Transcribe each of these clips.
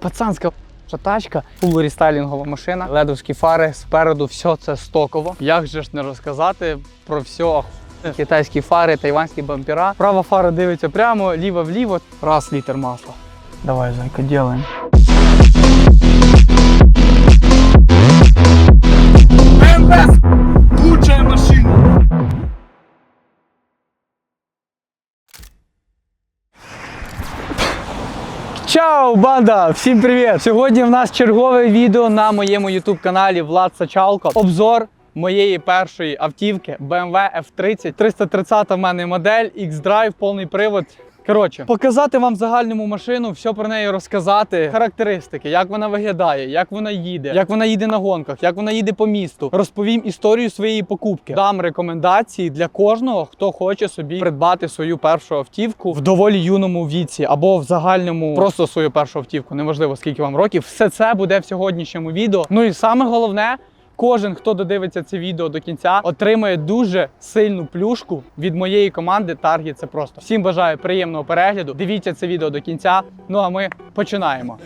Пацанська тачка, фул рестайлінгова машина, ледовські фари спереду, все це стоково. Як же ж не розказати про все Китайські фари, тайванські бампера. Права фара дивиться прямо, ліва вліво, раз літр масла. Давай, зайка, делаем. МВС! Чао, банда! Всім привіт! Сьогодні в нас чергове відео на моєму YouTube каналі Влад Сачалко. Обзор моєї першої автівки BMW F30. 330 в мене модель, X-Drive, повний привод. Коротше, показати вам загальному машину, все про неї розказати, характеристики, як вона виглядає, як вона їде, як вона їде на гонках, як вона їде по місту. Розповім історію своєї покупки. Дам рекомендації для кожного, хто хоче собі придбати свою першу автівку в доволі юному віці або в загальному просто свою першу автівку. Неважливо скільки вам років. Все це буде в сьогоднішньому відео. Ну і саме головне. Кожен, хто додивиться це відео до кінця, отримає дуже сильну плюшку від моєї команди Target Це просто. Всім бажаю приємного перегляду. Дивіться це відео до кінця. Ну а ми починаємо.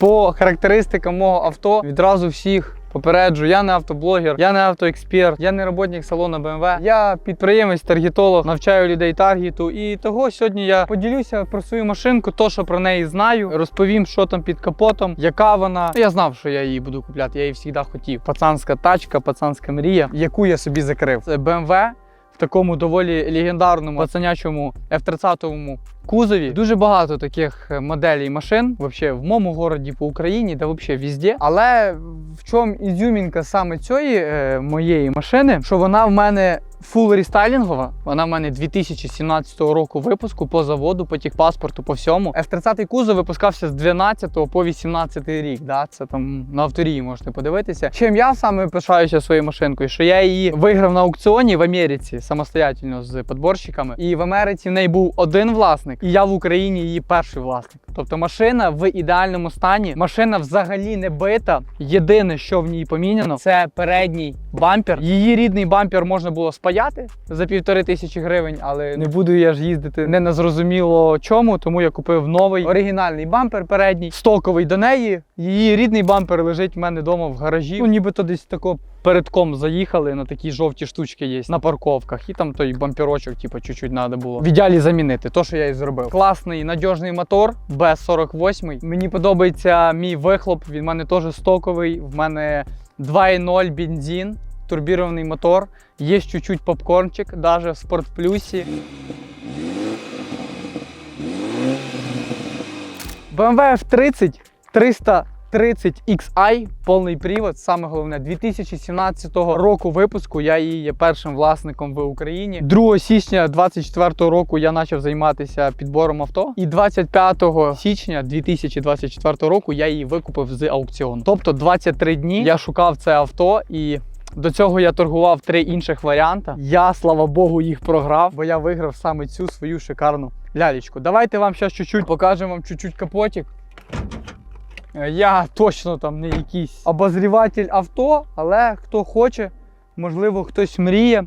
По характеристикам мого авто відразу всіх попереджу, я не автоблогер, я не автоексперт, я не роботник салону BMW. Я підприємець, таргетолог, навчаю людей таргету. І того сьогодні я поділюся про свою машинку, то що про неї знаю. Розповім, що там під капотом, яка вона. Я знав, що я її буду купляти. Я її завжди хотів. Пацанська тачка, пацанська мрія, яку я собі закрив. Це BMW в такому доволі легендарному пацанячому F30 кузові. Дуже багато таких е, моделей машин, вообще в моєму городі по Україні, та взагалі везде. Але в чому ізюмінка саме цієї е, моєї машини, що вона в мене фул рестайлінгова, вона в мене 2017 року випуску по заводу, по техпаспорту, по всьому. F30 кузов випускався з 12 по 18 рік. Да? Це там на авторії можете подивитися. Чим я саме пишаюся своєю машинкою, що я її виграв на аукціоні в Америці самостоятельно з подборщиками. І в Америці в неї був один власник, і я в Україні її перший власник. Тобто машина в ідеальному стані. Машина взагалі не бита. Єдине, що в ній поміняно, це передній бампер. Її рідний бампер можна було спаяти за півтори тисячі гривень, але не буду я ж їздити не на зрозуміло чому, тому я купив новий оригінальний бампер передній, стоковий до неї. Її рідний бампер лежить в мене вдома в гаражі. Ну, нібито десь тако передком заїхали на такі жовті штучки є на парковках. І там той бамперочок, типу, чуть-чуть треба було. В ідеалі замінити. То, що я і зробив. Класний надіжний мотор, Мені подобається мій вихлоп. Він в мене теж стоковий. В мене 2.0 бензин, турбірований мотор. Є чуть-чуть попкорнчик, навіть в спортплюсі. BMW F30 300 30XI, повний привод, саме головне, 2017 року випуску. Я її є першим власником в Україні. 2 січня 2024 року я почав займатися підбором авто. І 25 січня 2024 року я її викупив з аукціону. Тобто 23 дні я шукав це авто і. До цього я торгував три інших варіанти. Я, слава Богу, їх програв, бо я виграв саме цю свою шикарну лялечку. Давайте вам зараз чуть-чуть покажемо вам чуть-чуть капотик. Е, Я точно там не якийсь обозріватель авто, але хто хоче, можливо, хтось мріє,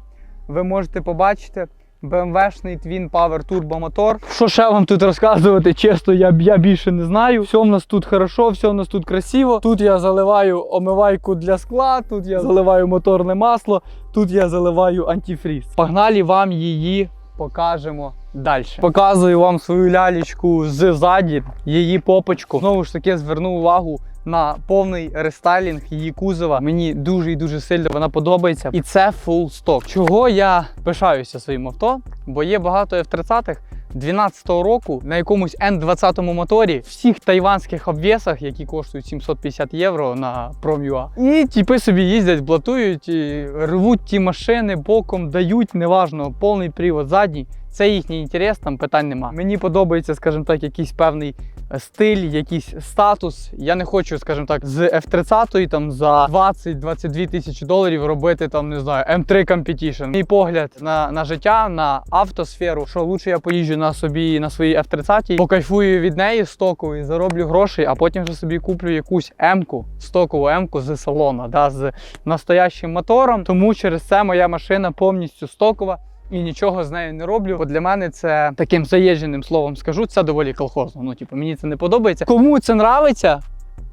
ви можете побачити. BMW-шний Twin Power Turbo мотор. Що ще вам тут розказувати? Чесно, я, я більше не знаю. Все в нас тут хорошо, все в нас тут красиво. Тут я заливаю омивайку для скла, тут я заливаю моторне масло, тут я заливаю антифріз. Погнали вам її покажемо далі. Показую вам свою лялечку ззаді, її попочку. Знову ж таки, зверну увагу на повний рестайлінг її кузова. Мені дуже і дуже сильно вона подобається. І це фул сток. Чого я пишаюся своїм авто? Бо є багато F30-х 12-го року на якомусь N20 моторі, всіх тайванських обвісах, які коштують 750 євро на Prom.ua. І тіпи собі їздять, блатують, і рвуть ті машини боком, дають, неважно, повний привод задній. Це їхній інтерес, там питань нема. Мені подобається, скажімо так, якийсь певний е, стиль, якийсь статус. Я не хочу, скажімо так, з F30 там за 20-22 тисячі доларів робити там, не знаю, M3 Competition. Мій погляд на, на життя, на автосферу, що лучше я поїжджу на собі на своїй F30, покайфую від неї стокової, зароблю грошей, а потім вже собі куплю якусь М-ку, стокову М-ку з салона, да, з настоящим мотором. Тому через це моя машина повністю стокова. І нічого з нею не роблю. Бо для мене це таким заїждженим словом скажу, це доволі колхозно. Ну, типу, мені це не подобається. Кому це нравиться,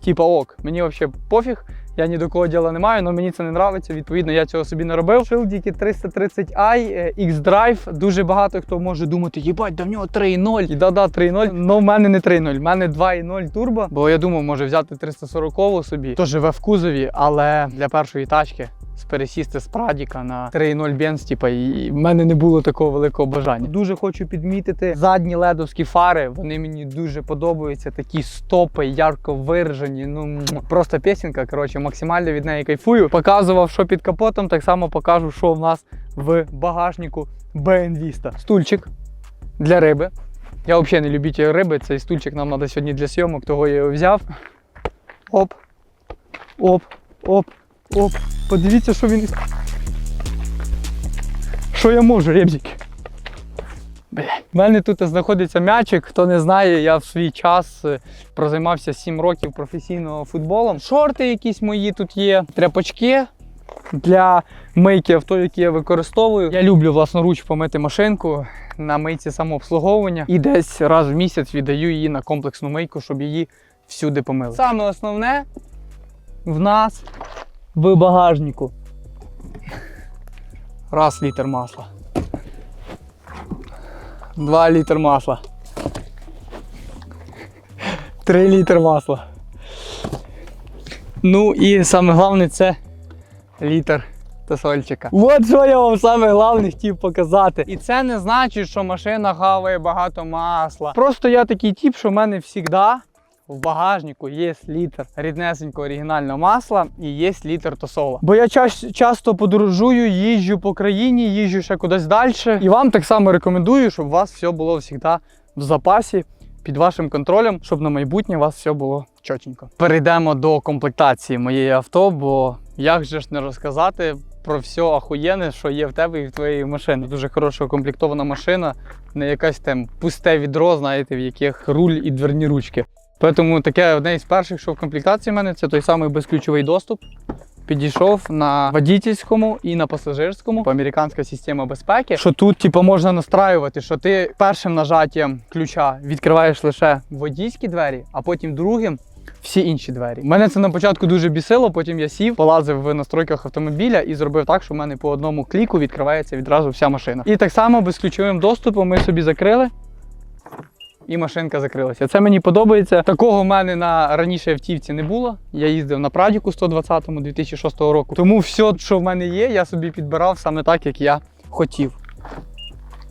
типа ок, мені взагалі пофіг. Я ні до кого діла не маю, але мені це не нравиться. Відповідно, я цього собі не робив. Шилдіки 330i, е, X-Drive. Дуже багато хто може думати, їбать, да в нього 3.0. І да-да, 3.0. але в мене не 3.0, в мене 2.0 турбо. Бо я думав, може взяти 340 собі. То живе в кузові, але для першої тачки. Пересісти з Прадіка на 3.0 Benz, типа, і в мене не було такого великого бажання. Дуже хочу підмітити задні ледовські фари. Вони мені дуже подобаються. Такі стопи, ярко виражені. Ну просто пісенька. Коротше, максимально від неї кайфую. Показував, що під капотом, так само покажу, що в нас в багажнику BN200. Стульчик для риби. Я взагалі не любитель риби. Цей стульчик нам треба сьогодні для зйомок, того я його взяв. Оп. Оп, оп, оп. Подивіться, що він. Що я можу, ребзики? Бля. У мене тут знаходиться м'ячик. Хто не знає, я в свій час е, прозаймався 7 років професійного футболом. Шорти якісь мої тут є, тряпочки для мийки авто, які я використовую. Я люблю власноруч помити машинку на мийці самообслуговування і десь раз в місяць віддаю її на комплексну мийку, щоб її всюди помили. Саме основне в нас в багажнику. Раз літр масла. Два літр масла. Три літр масла. Ну і саме головне це літр тосольчика. От що я вам саме головне хотів показати. І це не значить, що машина хаває багато масла. Просто я такий тип, що в мене завжди в багажнику є літр ріднесенького оригінального масла і є літр тосола. Бо я ча- часто подорожую, їжджу по країні, їжджу ще кудись далі. І вам так само рекомендую, щоб у вас все було завжди в запасі. Під вашим контролем, щоб на майбутнє у вас все було чотенько. Перейдемо до комплектації моєї авто, бо як же ж не розказати про все ахуєнне, що є в тебе і в твоїй машині. Дуже хороша укомплектована машина, не якась там пусте відро, знаєте, в яких руль і дверні ручки. Тому таке одне із перших, що в комплектації в мене, це той самий безключовий доступ. Підійшов на водительському і на пасажирському американська система безпеки. Що тут, типу, можна настраювати, що ти першим нажаттям ключа відкриваєш лише водійські двері, а потім другим всі інші двері. Мене це на початку дуже бісило, потім я сів, полазив в настройках автомобіля і зробив так, що в мене по одному кліку відкривається відразу вся машина. І так само безключовим доступом ми собі закрили. І машинка закрилася. Це мені подобається. Такого в мене на раніше автівці не було. Я їздив на Прадіку 120-му 2006 року. Тому все, що в мене є, я собі підбирав саме так, як я хотів.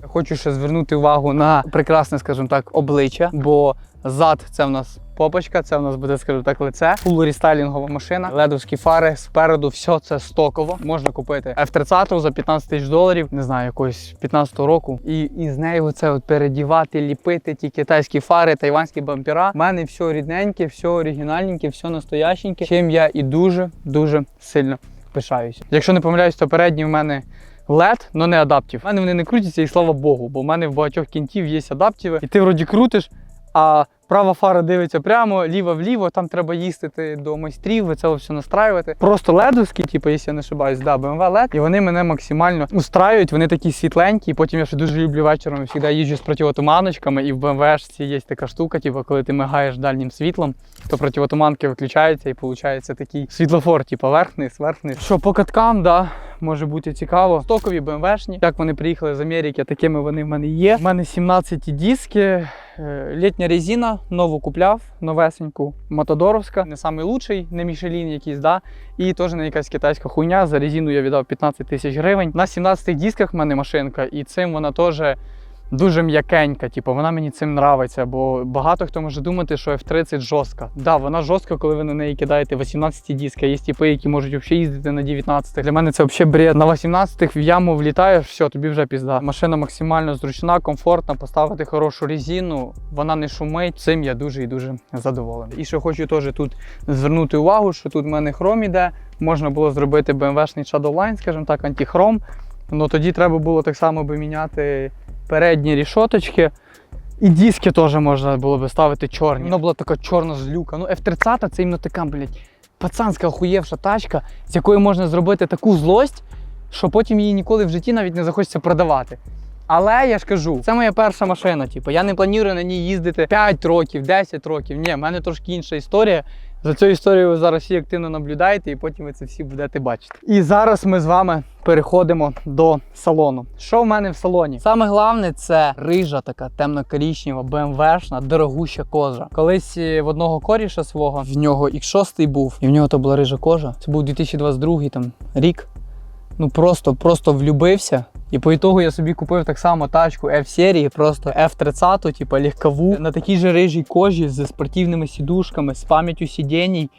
Хочу ще звернути увагу на прекрасне, скажімо так, обличчя, бо зад це в нас попочка, це в нас буде, скажімо так, лице. Фул рестайлінгова машина, ледовські фари спереду, все це стоково. Можна купити F30 за 15 тисяч доларів, не знаю, якогось 15-го року. І, і з нею це от передівати, ліпити ті китайські фари, тайванські бампера. У мене все рідненьке, все оригінальненьке, все настоященьке, чим я і дуже дуже сильно пишаюся. Якщо не помиляюсь, то передні в мене LED, але не адаптів. У мене вони не крутяться, і слава Богу, бо в мене в багатьох кінтів є адаптиви, і ти вроді крутиш, а права фара дивиться прямо, ліва вліво, там треба їздити до майстрів, це все настраювати. Просто ледовські, типу, якщо я не ошибаюсь, да, BMW LED, і вони мене максимально устраюють, вони такі світленькі. І потім я ще дуже люблю вечором. Завжди їжджу з противотуманочками, і в BMW є така штука, типу, коли ти мигаєш дальнім світлом, то противотуманки виключаються і виходить такий світлофор, типу, верх-вниз, верх-вниз. Що по каткам, да, може бути цікаво. Стокові BMW-шні, як вони приїхали з Америки, такими вони в мене є. У мене 17 диски. Е, Літня резина, нову купляв, новесеньку, Матадоровська, не самий лучший, не Мішелін якийсь, да. І теж не якась китайська хуйня. За резину я віддав 15 тисяч гривень. На 17 дисках в мене машинка, і цим вона теж дуже м'якенька. Типу, вона мені цим нравиться, бо багато хто може думати, що F30 жорстка. Да, вона жорстка, коли ви на неї кидаєте 18 диски. Є типи, які можуть взагалі їздити на 19 Для мене це взагалі бред. На 18 в яму влітаєш, все, тобі вже пізда. Машина максимально зручна, комфортна, поставити хорошу резину, вона не шумить. Цим я дуже і дуже задоволений. І ще хочу теж тут звернути увагу, що тут в мене хром іде. Можна було зробити BMW-шний Shadowline, скажімо так, антихром. Ну тоді треба було так само би міняти передні рішоточки. І диски теж можна було би ставити чорні. Воно була така чорна злюка. Ну, F30 це іменно така, блядь, пацанська охуєвша тачка, з якої можна зробити таку злость, що потім її ніколи в житті навіть не захочеться продавати. Але я ж кажу, це моя перша машина. Типу, я не планую на ній їздити 5 років, 10 років. Ні, в мене трошки інша історія. За цю історію ви зараз всі активно наблюдаєте, і потім ви це всі будете бачити. І зараз ми з вами переходимо до салону. Що в мене в салоні? Саме головне це рижа така темно-корічнева, БМВшна, дорогуща кожа. Колись е, в одного коріша свого в нього X6 був, і в нього то була рижа кожа. Це був 2022 там рік. Ну просто, просто влюбився. І по ітогу я собі купив так само тачку F-серії, просто F30, типу легкову, на такій же рижій кожі з спортивними сідушками, з пам'яттю сидінь,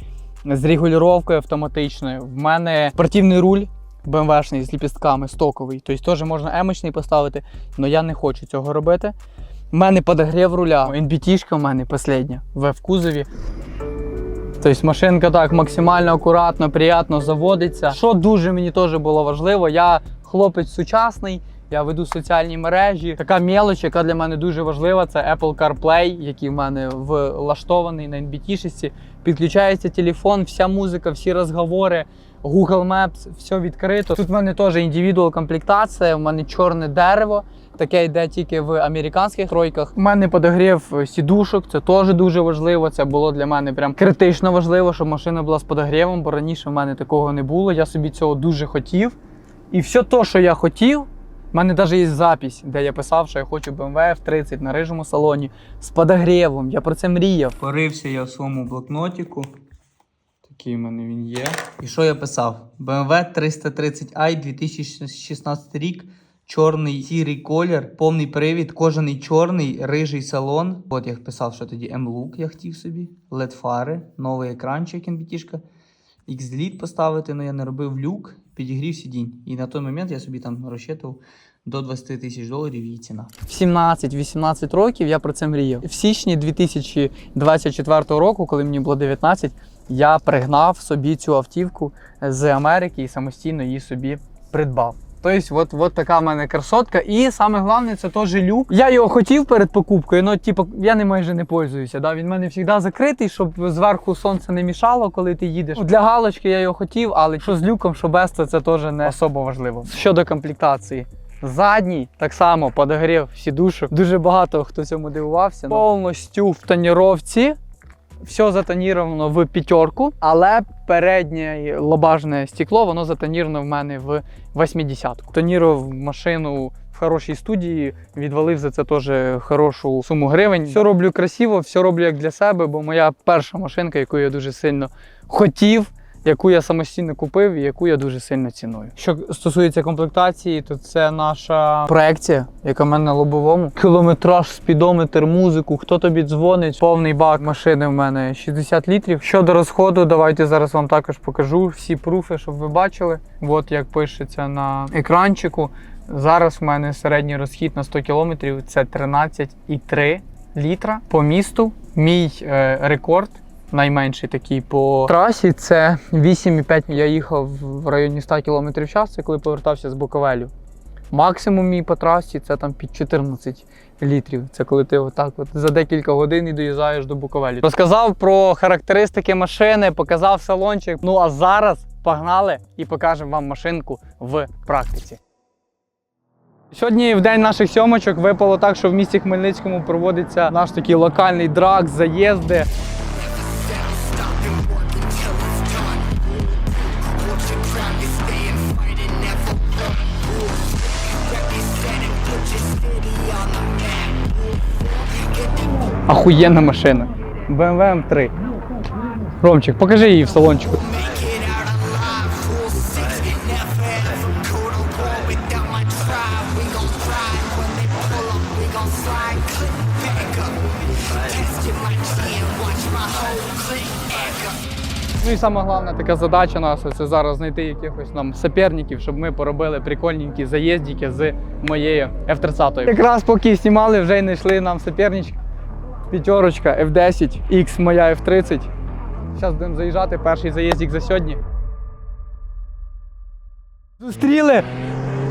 з регулювання автоматичною. В мене спортивний руль BMW-шний з ліпістками, стоковий. Тобто теж можна емочний поставити, але я не хочу цього робити. У мене подогрів руля, NBT-шка в мене последня в кузові. Тобто машинка так максимально акуратно, приємно заводиться. Що дуже мені теж було важливо, я хлопець сучасний, я веду соціальні мережі. Така мелоч, яка для мене дуже важлива, це Apple CarPlay, який в мене влаштований на NBT-шісті. Підключається телефон, вся музика, всі розговори. Google Maps, все відкрито. Тут в мене теж індивідуал комплектація, в мене чорне дерево. Таке йде тільки в американських тройках. У мене подогрів сідушок, це теж дуже важливо. Це було для мене прям критично важливо, щоб машина була з подогрівом, бо раніше в мене такого не було. Я собі цього дуже хотів. І все те, що я хотів, в мене навіть є запись, де я писав, що я хочу BMW F30 на рижому салоні з подогрівом. Я про це мріяв. Порився я в своєму блокнотику. Такий в мене він є. І що я писав? BMW 330i 2016 рік. Чорний сірий колір, повний привід, кожаний чорний, рижий салон. От я писав, що тоді M-Look я хотів собі, LED фари, новий екранчик NBT-шка. X-Delete поставити, але я не робив люк, підігрів сидінь. І на той момент я собі там розчитував до 20 тисяч доларів її ціна. В 17-18 років я про це мріяв. В січні 2024 року, коли мені було 19, я пригнав собі цю автівку з Америки і самостійно її собі придбав. Тобто, от, от така в мене красотка. І саме головне, це теж люк. Я його хотів перед покупкою, але типу, я не майже не пользуюся. Да? Він в мене завжди закритий, щоб зверху сонце не мішало, коли ти їдеш. Для галочки я його хотів, але що з люком, що без, то це теж не особо важливо. Щодо комплектації. Задній так само подогрів сідушок. Дуже багато хто цьому дивувався. Повністю в тоніровці. Все затоніровано в п'ятерку, але переднє лобажне стекло, воно затоніровано в мене в 80-ку. Тонірував машину в хорошій студії, відвалив за це теж хорошу суму гривень. Все роблю красиво, все роблю як для себе, бо моя перша машинка, яку я дуже сильно хотів. Яку я самостійно купив і яку я дуже сильно ціную. Що стосується комплектації, то це наша проекція, яка в мене на лобовому. Кілометраж, спідометр, музику, хто тобі дзвонить, повний бак машини в мене 60 літрів. Щодо розходу, давайте зараз вам також покажу всі пруфи, щоб ви бачили. От як пишеться на екранчику. Зараз в мене середній розхід на 100 кілометрів це 13,3 літра по місту. Мій е, рекорд найменший такий по трасі. Це 8,5. Я їхав в районі 100 км в час, це коли повертався з Буковелю. Максимум мій по трасі це там під 14 літрів. Це коли ти отак от за декілька годин і доїжджаєш до Буковелі. Розказав про характеристики машини, показав салончик. Ну а зараз погнали і покажемо вам машинку в практиці. Сьогодні в день наших сьомочок випало так, що в місті Хмельницькому проводиться наш такий локальний драк, заїзди. Ахуєнна машина. BMW m 3 Ромчик, покажи її в салончику. Ну і саме головне така задача наша це зараз знайти якихось нам суперників, щоб ми поробили прикольненькі заїздики з моєю F-30. Якраз поки знімали, вже й знайшли нам супернички. П'ятерочка F10, X моя F30. Зараз будемо заїжджати, перший заїздик за сьогодні. Зустріли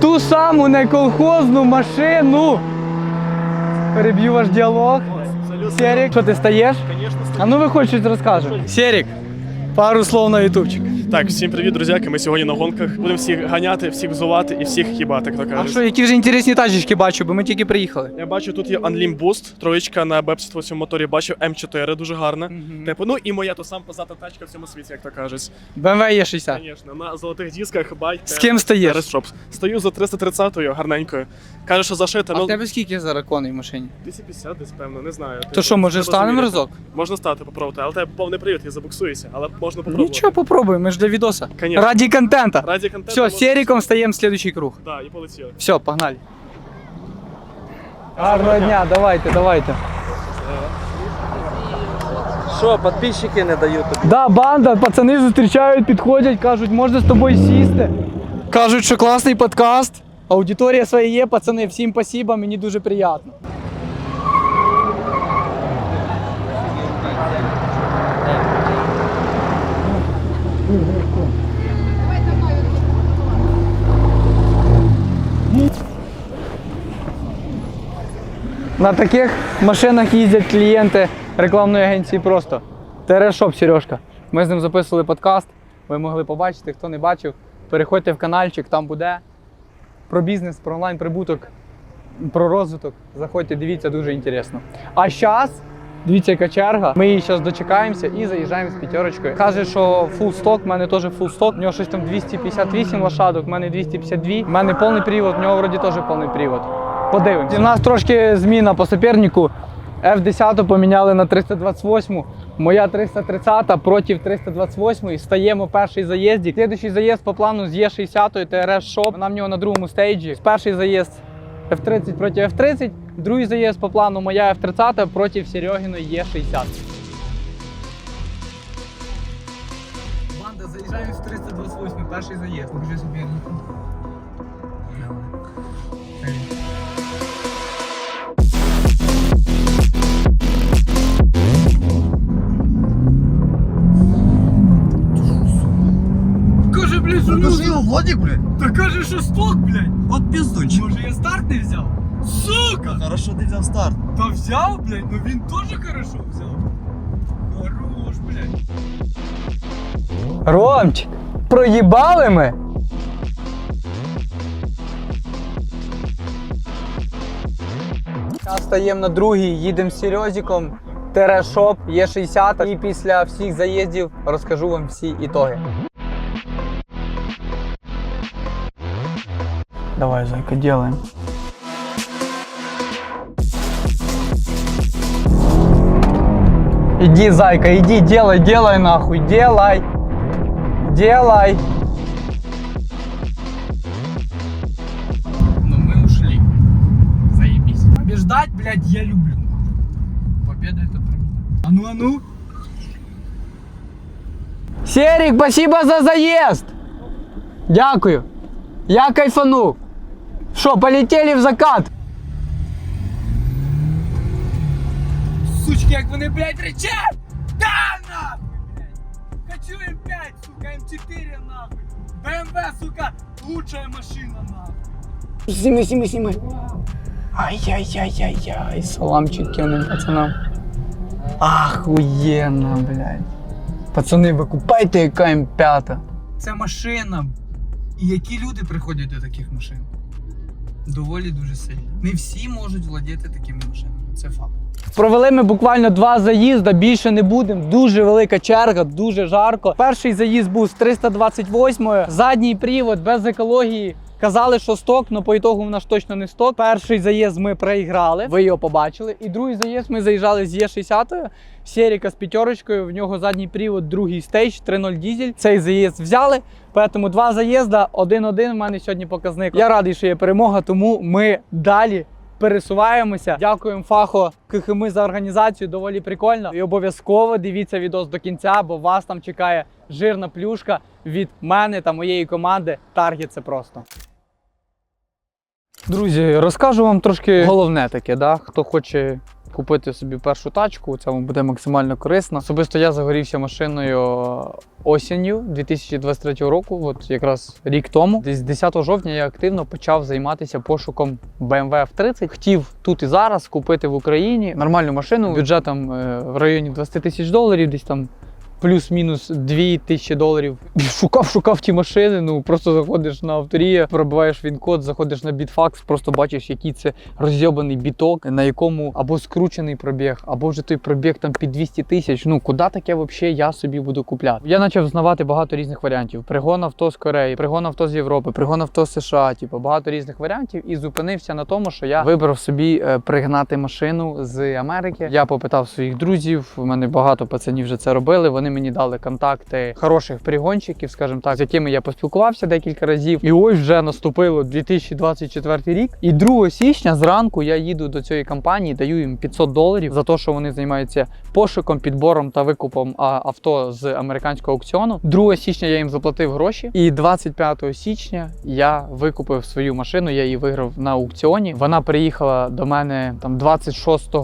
ту саму неколхозну машину. Переб'ю ваш діалог. Серік, що ти стаєш? А ну виходь щось розкажемо. Серік, пару слов на ютубчик. Так, всім привіт, друзяки. Ми сьогодні на гонках. Будемо всіх ганяти, всіх взувати і всіх хібати, як то А що, які вже інтересні тачечки бачу, бо ми тільки приїхали. Я бачу, тут є Unlim Boost, троєчка на бепсі в цьому моторі. Бачу М4, дуже гарна. Мгм. Типу, ну і моя то сам позата тачка в цьому світі, як то кажуть. BMW є 60. Звісно, на золотих дисках бай. З ким стоїш? Шопс. Стою за 330-ю, гарненькою. Каже, що зашита, А ну тебе скільки зараз коней в машині? 250 десь, певно, не знаю. То Типу, що, може треба встанемо заміряти. разок? Можна стати, попробувати, але тебе повний привід, я забуксуюся, але можна попробувати. Нічого, попробуємо, ми ж для відоса. Конечно. Раді контента. Раді контенту. Все, можна- Серіком стаємо в следующий круг. Да, і полетіли. Все, погнали. Гарного дня, давайте, давайте. Що, підписчики не дають тобі? Да, банда, пацани зустрічають, підходять, кажуть, можна з тобою сісти. Кажуть, що класний подкаст. Аудиторія своя є, пацани, всім спасибо, мені дуже приємно. На таких машинах їздять клієнти рекламної агенції просто. Терешоп Сережка. Ми з ним записували подкаст. Ви могли побачити, хто не бачив. Переходьте в каналчик, там буде про бізнес, про онлайн-прибуток, про розвиток. Заходьте, дивіться, дуже інтересно. А зараз, дивіться, яка черга. Ми її зараз дочекаємося і заїжджаємо з п'ятерочкою. Каже, що фул сток, в мене теж фул сток. У нього щось там 258 лошадок, в мене 252. У мене повний привод, в нього вроді теж повний привод. Подивимося. У нас трошки зміна по супернику. F10 поміняли на 328, моя 330 проти 328. Стаємо перший заїздик. Слідуючий заїзд по плану з Е60 TRS Shop. Вона в нього на другому стейджі. Перший заїзд F30 проти F30, другий заїзд по плану моя F30 проти Серегіної Е60. Банда, заїжджаємо в 328, перший заїзд. Покажи супернику. Владик, блядь. Та каже, що сток, блядь. Вот пиздунчик. Може я старт не взяв? Сука! Хорошо ты взял старт. Та взяв, блядь, ну він теж хорошо взяв. Хорош, блядь. Ромчик, проїбали ми? Зараз стаємо на другий, їдемо з Серйозіком. Терешоп, є 60 і після всіх заїздів розкажу вам всі ітоги. Давай, зайка, делаем. Иди, зайка, иди, делай, делай нахуй, делай. Делай. Но мы ушли. Заебись. Побеждать, блядь, я люблю. Победа это про меня. А ну, а ну. Серик, спасибо за заезд. Дякую. Я кайфанув. Що, полетели в закат? Сучки, як вони, блядь, речать! Да, нахуй, блядь! Хочу М5, сука, М4, нахуй! БМВ, сука, лучшая машина, нахуй! Сніми, сніми, сніми! Ай-яй-яй-яй-яй, саламчик кинем пацанам. Ахуєнно, блядь. Пацани, ви купайте яка М5. Це машина. І які люди приходять до таких машин? Доволі дуже сильно. Не всі можуть владіти такими машинами. Це факт. Провели ми буквально два заїзди, більше не будемо. Дуже велика черга, дуже жарко. Перший заїзд був з 328-ї, задній привод без екології. Казали, що сток, але по ітогу в нас точно не сток. Перший заїзд ми проіграли, ви його побачили. І другий заїзд ми заїжджали з Є60, Серіка з п'ятерочкою, в нього задній привод, другий стейдж, 3.0 дізель. Цей заїзд взяли. Тому два заїзда, один-один в мене сьогодні показник. Я радий, що є перемога, тому ми далі пересуваємося. Дякуємо Фахо КХМ за організацію, доволі прикольно. І обов'язково дивіться відос до кінця, бо вас там чекає жирна плюшка від мене та моєї команди. Таргет це просто. Друзі, розкажу вам трошки головне таке, да? хто хоче купити собі першу тачку, це вам буде максимально корисно. Особисто я загорівся машиною осінню 2023 року, от якраз рік тому. Десь 10 жовтня я активно почав займатися пошуком BMW F30. Хотів тут і зараз купити в Україні нормальну машину бюджетом е, в районі 20 тисяч доларів, десь там плюс-мінус 2 тисячі доларів. Шукав, шукав ті машини. Ну просто заходиш на авторія, пробиваєш він-код, заходиш на бітфакс, просто бачиш, який це розйобаний біток, на якому або скручений пробіг, або вже той пробіг там під 200 тисяч. Ну куди таке взагалі я собі буду купляти? Я почав знавати багато різних варіантів: пригон авто з Кореї, пригон авто з Європи, пригон авто з США, типу багато різних варіантів, і зупинився на тому, що я вибрав собі е, пригнати машину з Америки. Я попитав своїх друзів. У мене багато пацанів вже це робили. Вони мені дали контакти хороших пригонщиків, скажімо так, з якими я поспілкувався декілька разів. І ось вже наступило 2024 рік. І 2 січня зранку я їду до цієї компанії, даю їм 500 доларів за те, що вони займаються пошуком, підбором та викупом авто з американського аукціону. 2 січня я їм заплатив гроші, і 25 січня я викупив свою машину. Я її виграв на аукціоні. Вона приїхала до мене там 26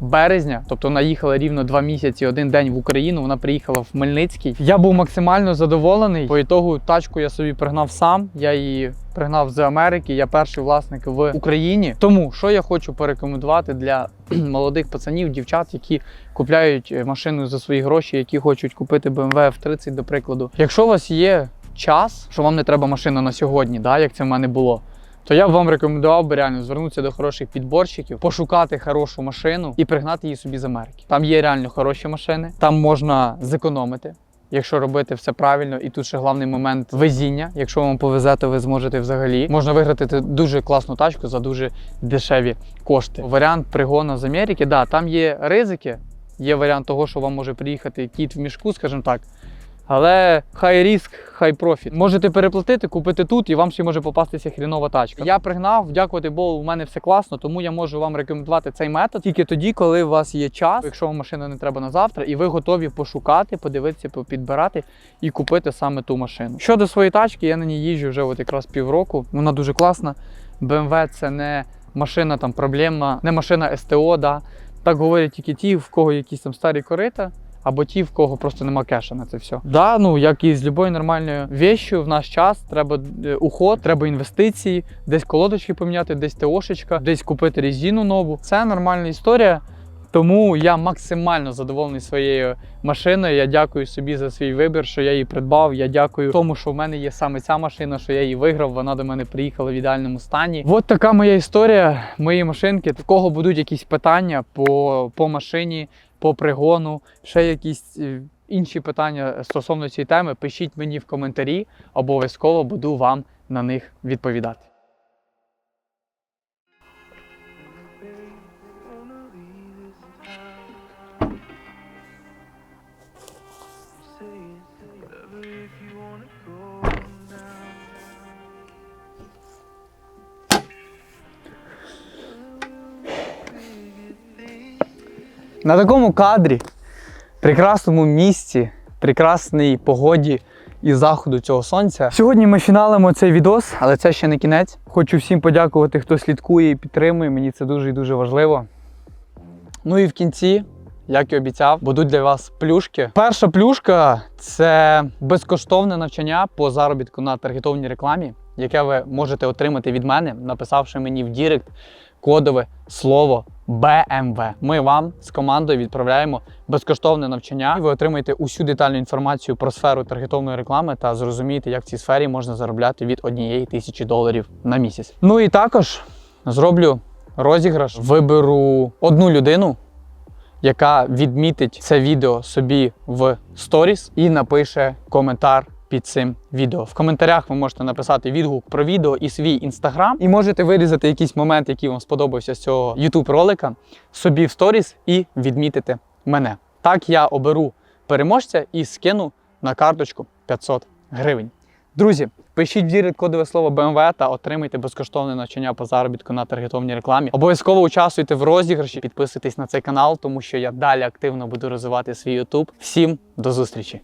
березня, тобто вона їхала рівно два місяці, один день в Україну. Вона приїхала в Хмельницький. Я був максимально задоволений. По ітогу тачку я собі пригнав сам. Я її пригнав з Америки. Я перший власник в Україні. Тому що я хочу порекомендувати для молодих пацанів, дівчат, які купляють е, машину за свої гроші, які хочуть купити BMW F30, до прикладу. Якщо у вас є час, що вам не треба машина на сьогодні, да, як це в мене було то я б вам рекомендував би реально звернутися до хороших підборщиків, пошукати хорошу машину і пригнати її собі з Америки. Там є реально хороші машини, там можна зекономити. Якщо робити все правильно, і тут ще головний момент везіння. Якщо вам повезе, то ви зможете взагалі можна виграти дуже класну тачку за дуже дешеві кошти. Варіант пригону з Америки, да, там є ризики. Є варіант того, що вам може приїхати кіт в мішку, скажімо так. Але хай риск, хай профіт. Можете переплатити, купити тут, і вам ще може попастися хрінова тачка. Я пригнав, дякувати Богу, у мене все класно, тому я можу вам рекомендувати цей метод тільки тоді, коли у вас є час, якщо вам машина не треба на завтра, і ви готові пошукати, подивитися, підбирати і купити саме ту машину. Щодо своєї тачки, я на ній їжджу вже от якраз півроку. Вона дуже класна. BMW це не машина там проблемна, не машина СТО. Да. Так говорять тільки ті, в кого якісь там старі корита. Або ті, в кого просто нема кеша на це все. Да, ну як і з любою нормальною вещю, в наш час треба е, уход, треба інвестиції, десь колодочки поміняти, десь ТОшечка, десь купити резину нову. Це нормальна історія. Тому я максимально задоволений своєю машиною. Я дякую собі за свій вибір, що я її придбав. Я дякую тому, що в мене є саме ця машина, що я її виграв. Вона до мене приїхала в ідеальному стані. От така моя історія, мої машинки. В кого будуть якісь питання по, по машині, по пригону, ще якісь е, інші питання стосовно цієї теми, пишіть мені в коментарі. Обов'язково буду вам на них відповідати. На такому кадрі, прекрасному місці, прекрасній погоді і заходу цього сонця. Сьогодні ми фіналимо цей відос, але це ще не кінець. Хочу всім подякувати, хто слідкує і підтримує. Мені це дуже і дуже важливо. Ну і в кінці, як і обіцяв, будуть для вас плюшки. Перша плюшка це безкоштовне навчання по заробітку на таргетовній рекламі, яке ви можете отримати від мене, написавши мені в Дірект кодове слово BMW. Ми вам з командою відправляємо безкоштовне навчання. і Ви отримаєте усю детальну інформацію про сферу таргетовної реклами та зрозумієте, як в цій сфері можна заробляти від однієї тисячі доларів на місяць. Ну і також зроблю розіграш, виберу одну людину. Яка відмітить це відео собі в сторіс і напише коментар під цим відео. В коментарях ви можете написати відгук про відео і свій інстаграм, і можете вирізати якийсь момент, який вам сподобався з цього YouTube ролика, собі в сторіс і відмітити мене. Так я оберу переможця і скину на карточку 500 гривень. Друзі, Пишіть в дірект кодове слово BMW та отримайте безкоштовне навчання по заробітку на таргетовній рекламі. Обов'язково участвуйте в розіграші, підписуйтесь на цей канал, тому що я далі активно буду розвивати свій YouTube. Всім до зустрічі!